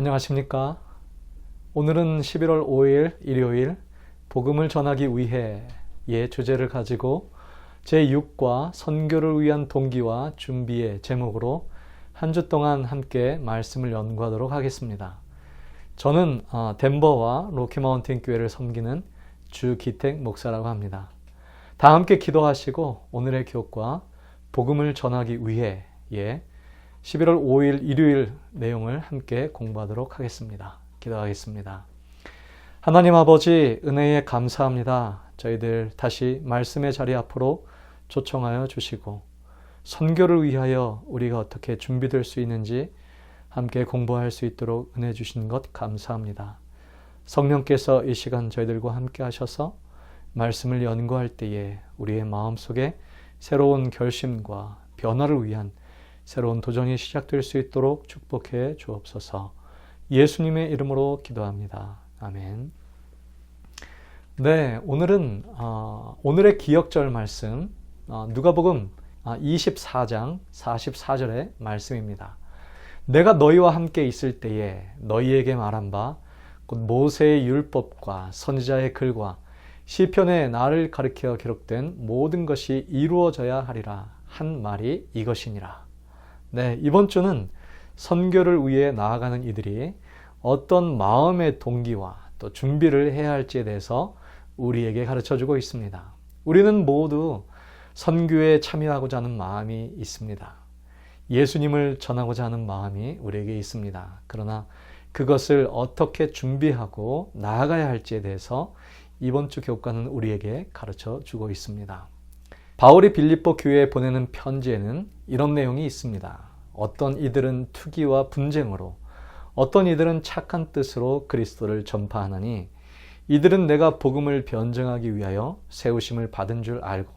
안녕하십니까? 오늘은 11월 5일 일요일 복음을 전하기 위해 예 주제를 가지고 제6과 선교를 위한 동기와 준비의 제목으로 한 주 동안 함께 말씀을 연구하도록 하겠습니다. 저는 어, 덴버와 로키마운틴 교회를 섬기는 주기택 목사라고 합니다. 다 함께 기도하시고 오늘의 교과 복음을 전하기 위해 예 11월 5일 일요일 내용을 함께 공부하도록 하겠습니다. 기도하겠습니다. 하나님 아버지 은혜에 감사합니다. 저희들 다시 말씀의 자리 앞으로 초청하여 주시고 선교를 위하여 우리가 어떻게 준비될 수 있는지 함께 공부할 수 있도록 은혜 주신 것 감사합니다. 성령께서 이 시간 저희들과 함께 하셔서 말씀을 연구할 때에 우리의 마음속에 새로운 결심과 변화를 위한 새로운 도전이 시작될 수 있도록 축복해 주옵소서. 예수님의 이름으로 기도합니다. 아멘. 네, 오늘은 어, 오늘의 기억절 말씀 어, 누가복음 24장 44절의 말씀입니다. 내가 너희와 함께 있을 때에 너희에게 말한 바 곧 모세의 율법과 선지자의 글과 시편에 나를 가리켜 기록된 모든 것이 이루어져야 하리라 한 말이 이것이니라. 네, 이번 주는 선교를 위해 나아가는 이들이 어떤 마음의 동기와 또 준비를 해야 할지에 대해서 우리에게 가르쳐 주고 있습니다. 우리는 모두 선교에 참여하고자 하는 마음이 있습니다. 예수님을 전하고자 하는 마음이 우리에게 있습니다. 그러나 그것을 어떻게 준비하고 나아가야 할지에 대해서 이번 주 교과는 우리에게 가르쳐 주고 있습니다. 바울이 빌립보 교회에 보내는 편지에는 이런 내용이 있습니다. 어떤 이들은 투기와 분쟁으로, 어떤 이들은 착한 뜻으로 그리스도를 전파하나니 이들은 내가 복음을 변증하기 위하여 세우심을 받은 줄 알고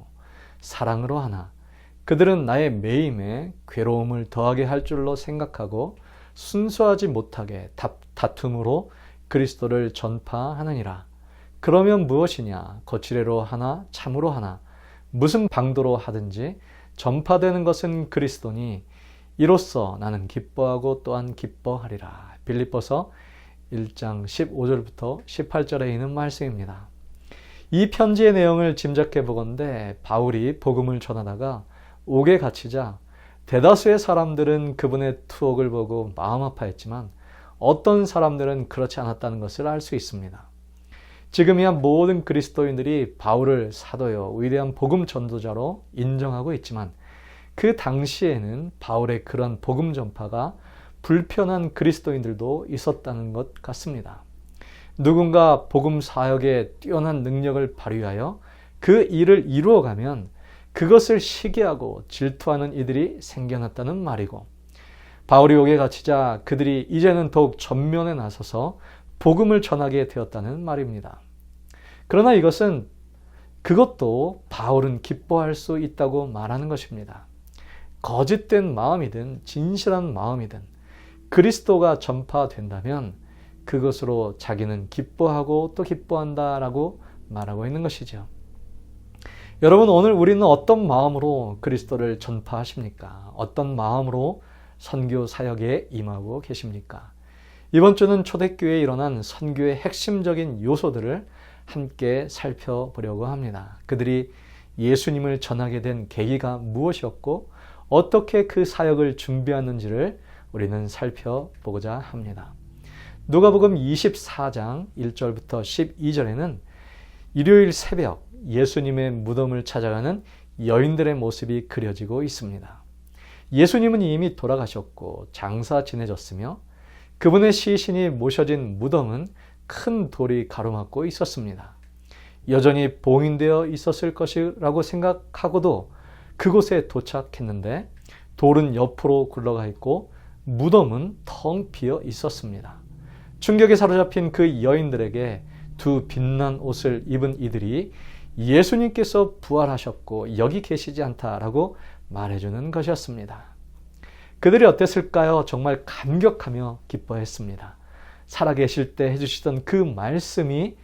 사랑으로 하나 그들은 나의 매임에 괴로움을 더하게 할 줄로 생각하고 순수하지 못하게 다툼으로 그리스도를 전파하느니라. 그러면 무엇이냐? 거칠애로 하나, 참으로 하나, 무슨 방도로 하든지 전파되는 것은 그리스도니 이로써 나는 기뻐하고 또한 기뻐하리라. 빌립보서 1장 15절부터 18절에 있는 말씀입니다. 이 편지의 내용을 짐작해 보건대 바울이 복음을 전하다가 옥에 갇히자 대다수의 사람들은 그분의 투옥을 보고 마음 아파했지만 어떤 사람들은 그렇지 않았다는 것을 알 수 있습니다. 지금이야 모든 그리스도인들이 바울을 사도요, 위대한 복음 전도자로 인정하고 있지만 그 당시에는 바울의 그런 복음 전파가 불편한 그리스도인들도 있었다는 것 같습니다. 누군가 복음 사역에 뛰어난 능력을 발휘하여 그 일을 이루어가면 그것을 시기하고 질투하는 이들이 생겨났다는 말이고 바울이 옥에 갇히자 그들이 이제는 더욱 전면에 나서서 복음을 전하게 되었다는 말입니다. 그러나 이것은 그것도 바울은 기뻐할 수 있다고 말하는 것입니다. 거짓된 마음이든 진실한 마음이든 그리스도가 전파된다면 그것으로 자기는 기뻐하고 또 기뻐한다라고 말하고 있는 것이죠. 여러분 오늘 우리는 어떤 마음으로 그리스도를 전파하십니까? 어떤 마음으로 선교 사역에 임하고 계십니까? 이번 주는 초대교회에 일어난 선교의 핵심적인 요소들을 함께 살펴보려고 합니다. 그들이 예수님을 전하게 된 계기가 무엇이었고 어떻게 그 사역을 준비하는지를 우리는 살펴보고자 합니다. 누가복음 24장 1절부터 12절에는 일요일 새벽 예수님의 무덤을 찾아가는 여인들의 모습이 그려지고 있습니다. 예수님은 이미 돌아가셨고 장사 지내졌으며 그분의 시신이 모셔진 무덤은 큰 돌이 가로막고 있었습니다. 여전히 봉인되어 있었을 것이라고 생각하고도 그곳에 도착했는데 돌은 옆으로 굴러가 있고 무덤은 텅 비어 있었습니다. 충격에 사로잡힌 그 여인들에게 두 빛난 옷을 입은 이들이 예수님께서 부활하셨고 여기 계시지 않다라고 말해주는 것이었습니다. 그들이 어땠을까요? 정말 감격하며 기뻐했습니다. 살아계실 때 해주시던 그 말씀이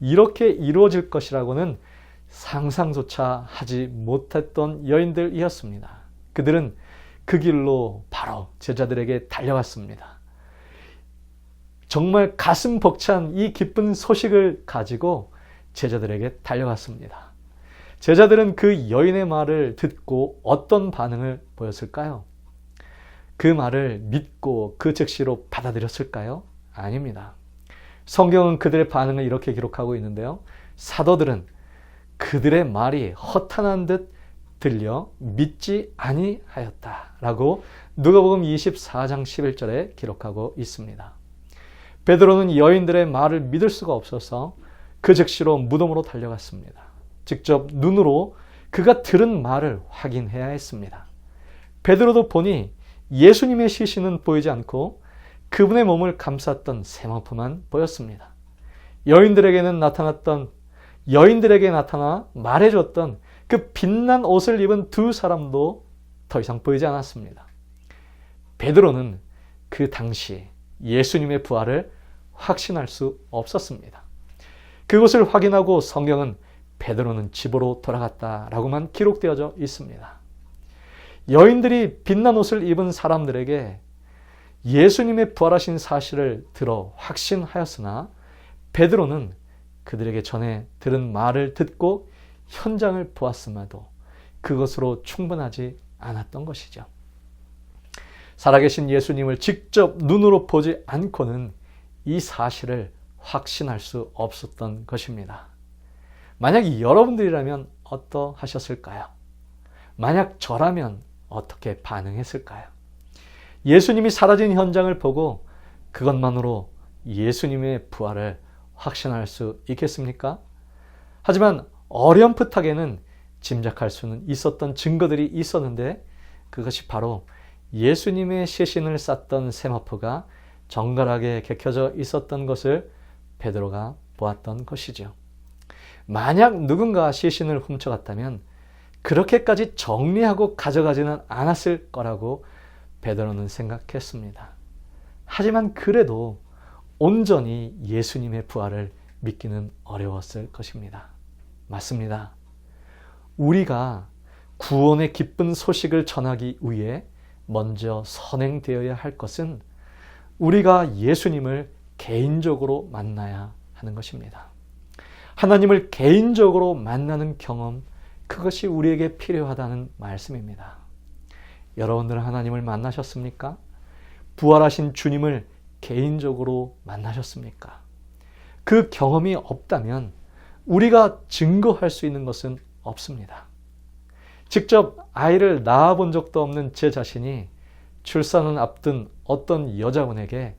이렇게 이루어질 것이라고는 상상조차 하지 못했던 여인들이었습니다. 그들은 그 길로 바로 제자들에게 달려갔습니다. 정말 가슴 벅찬 이 기쁜 소식을 가지고 제자들에게 달려갔습니다. 제자들은 그 여인의 말을 듣고 어떤 반응을 보였을까요? 그 말을 믿고 그 즉시로 받아들였을까요? 아닙니다. 성경은 그들의 반응을 이렇게 기록하고 있는데요. 사도들은 그들의 말이 허탄한 듯 들려 믿지 아니하였다라고 누가복음 24장 11절에 기록하고 있습니다. 베드로는 여인들의 말을 믿을 수가 없어서 그 즉시로 무덤으로 달려갔습니다. 직접 눈으로 그가 들은 말을 확인해야 했습니다. 베드로도 보니 예수님의 시신은 보이지 않고 그분의 몸을 감쌌던 세마포만 보였습니다. 여인들에게는 나타났던 여인들에게 나타나 말해줬던 그 빛난 옷을 입은 두 사람도 더 이상 보이지 않았습니다. 베드로는 그 당시 예수님의 부활을 확신할 수 없었습니다. 그것을 확인하고 성경은 베드로는 집으로 돌아갔다라고만 기록되어져 있습니다. 여인들이 빛난 옷을 입은 사람들에게 예수님의 부활하신 사실을 들어 확신하였으나 베드로는 그들에게 전에 들은 말을 듣고 현장을 보았음에도 그것으로 충분하지 않았던 것이죠. 살아계신 예수님을 직접 눈으로 보지 않고는 이 사실을 확신할 수 없었던 것입니다. 만약 여러분들이라면 어떠하셨을까요? 만약 저라면 어떻게 반응했을까요? 예수님이 사라진 현장을 보고 그것만으로 예수님의 부활을 확신할 수 있겠습니까? 하지만 어렴풋하게는 짐작할 수는 있었던 증거들이 있었는데 그것이 바로 예수님의 시신을 쌌던 세마포가 정갈하게 개켜져 있었던 것을 베드로가 보았던 것이죠. 만약 누군가 시신을 훔쳐갔다면 그렇게까지 정리하고 가져가지는 않았을 거라고 베드로는 생각했습니다. 하지만 그래도 온전히 예수님의 부활을 믿기는 어려웠을 것입니다. 맞습니다. 우리가 구원의 기쁜 소식을 전하기 위해 먼저 선행되어야 할 것은 우리가 예수님을 개인적으로 만나야 하는 것입니다. 하나님을 개인적으로 만나는 경험, 그것이 우리에게 필요하다는 말씀입니다. 여러분들은 하나님을 만나셨습니까? 부활하신 주님을 개인적으로 만나셨습니까? 그 경험이 없다면 우리가 증거할 수 있는 것은 없습니다. 직접 아이를 낳아본 적도 없는 제 자신이 출산을 앞둔 어떤 여자분에게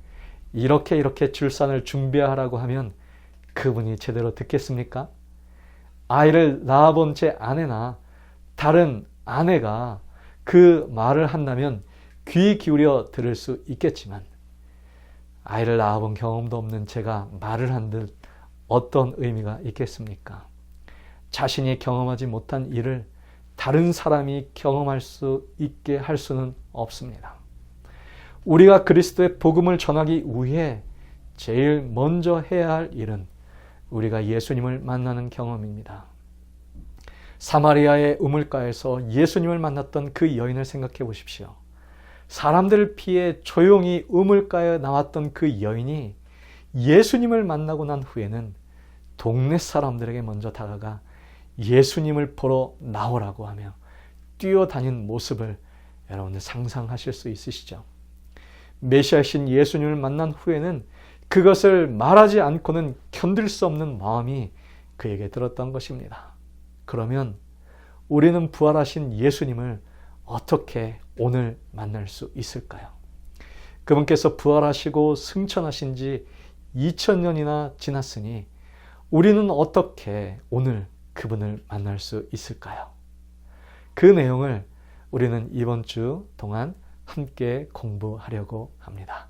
이렇게 이렇게 출산을 준비하라고 하면 그분이 제대로 듣겠습니까? 아이를 낳아본 제 아내나 다른 아내가 그 말을 한다면 귀 기울여 들을 수 있겠지만 아이를 낳아본 경험도 없는 제가 말을 한들 어떤 의미가 있겠습니까? 자신이 경험하지 못한 일을 다른 사람이 경험할 수 있게 할 수는 없습니다. 우리가 그리스도의 복음을 전하기 위해 제일 먼저 해야 할 일은 우리가 예수님을 만나는 경험입니다. 사마리아의 우물가에서 예수님을 만났던 그 여인을 생각해 보십시오. 사람들을 피해 조용히 우물가에 나왔던 그 여인이 예수님을 만나고 난 후에는 동네 사람들에게 먼저 다가가 예수님을 보러 나오라고 하며 뛰어다닌 모습을 여러분들 상상하실 수 있으시죠? 메시아신 예수님을 만난 후에는 그것을 말하지 않고는 견딜 수 없는 마음이 그에게 들었던 것입니다. 그러면 우리는 부활하신 예수님을 어떻게 오늘 만날 수 있을까요? 그분께서 부활하시고 승천하신 지 2000년이나 지났으니 우리는 어떻게 오늘 그분을 만날 수 있을까요? 그 내용을 우리는 이번 주 동안 함께 공부하려고 합니다.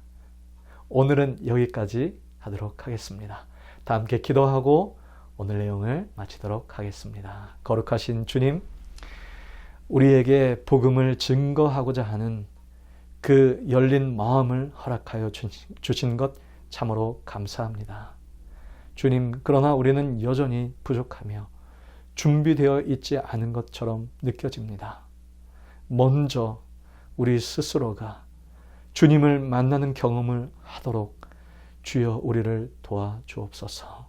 오늘은 여기까지 하도록 하겠습니다. 다 함께 기도하고 오늘 내용을 마치도록 하겠습니다. 거룩하신 주님, 우리에게 복음을 증거하고자 하는 그 열린 마음을 허락하여 주신 것 참으로 감사합니다. 주님, 그러나 우리는 여전히 부족하며 준비되어 있지 않은 것처럼 느껴집니다. 먼저 우리 스스로가 주님을 만나는 경험을 하도록 주여 우리를 도와 주옵소서.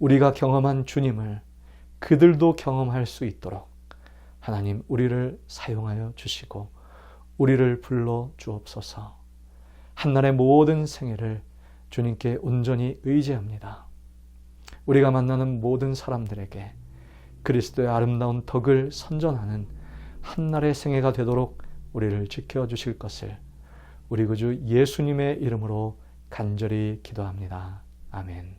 우리가 경험한 주님을 그들도 경험할 수 있도록 하나님 우리를 사용하여 주시고 우리를 불러 주옵소서. 한날의 모든 생애를 주님께 온전히 의지합니다. 우리가 만나는 모든 사람들에게 그리스도의 아름다운 덕을 선전하는 한날의 생애가 되도록 우리를 지켜 주실 것을 우리 구주 예수님의 이름으로 간절히 기도합니다. 아멘.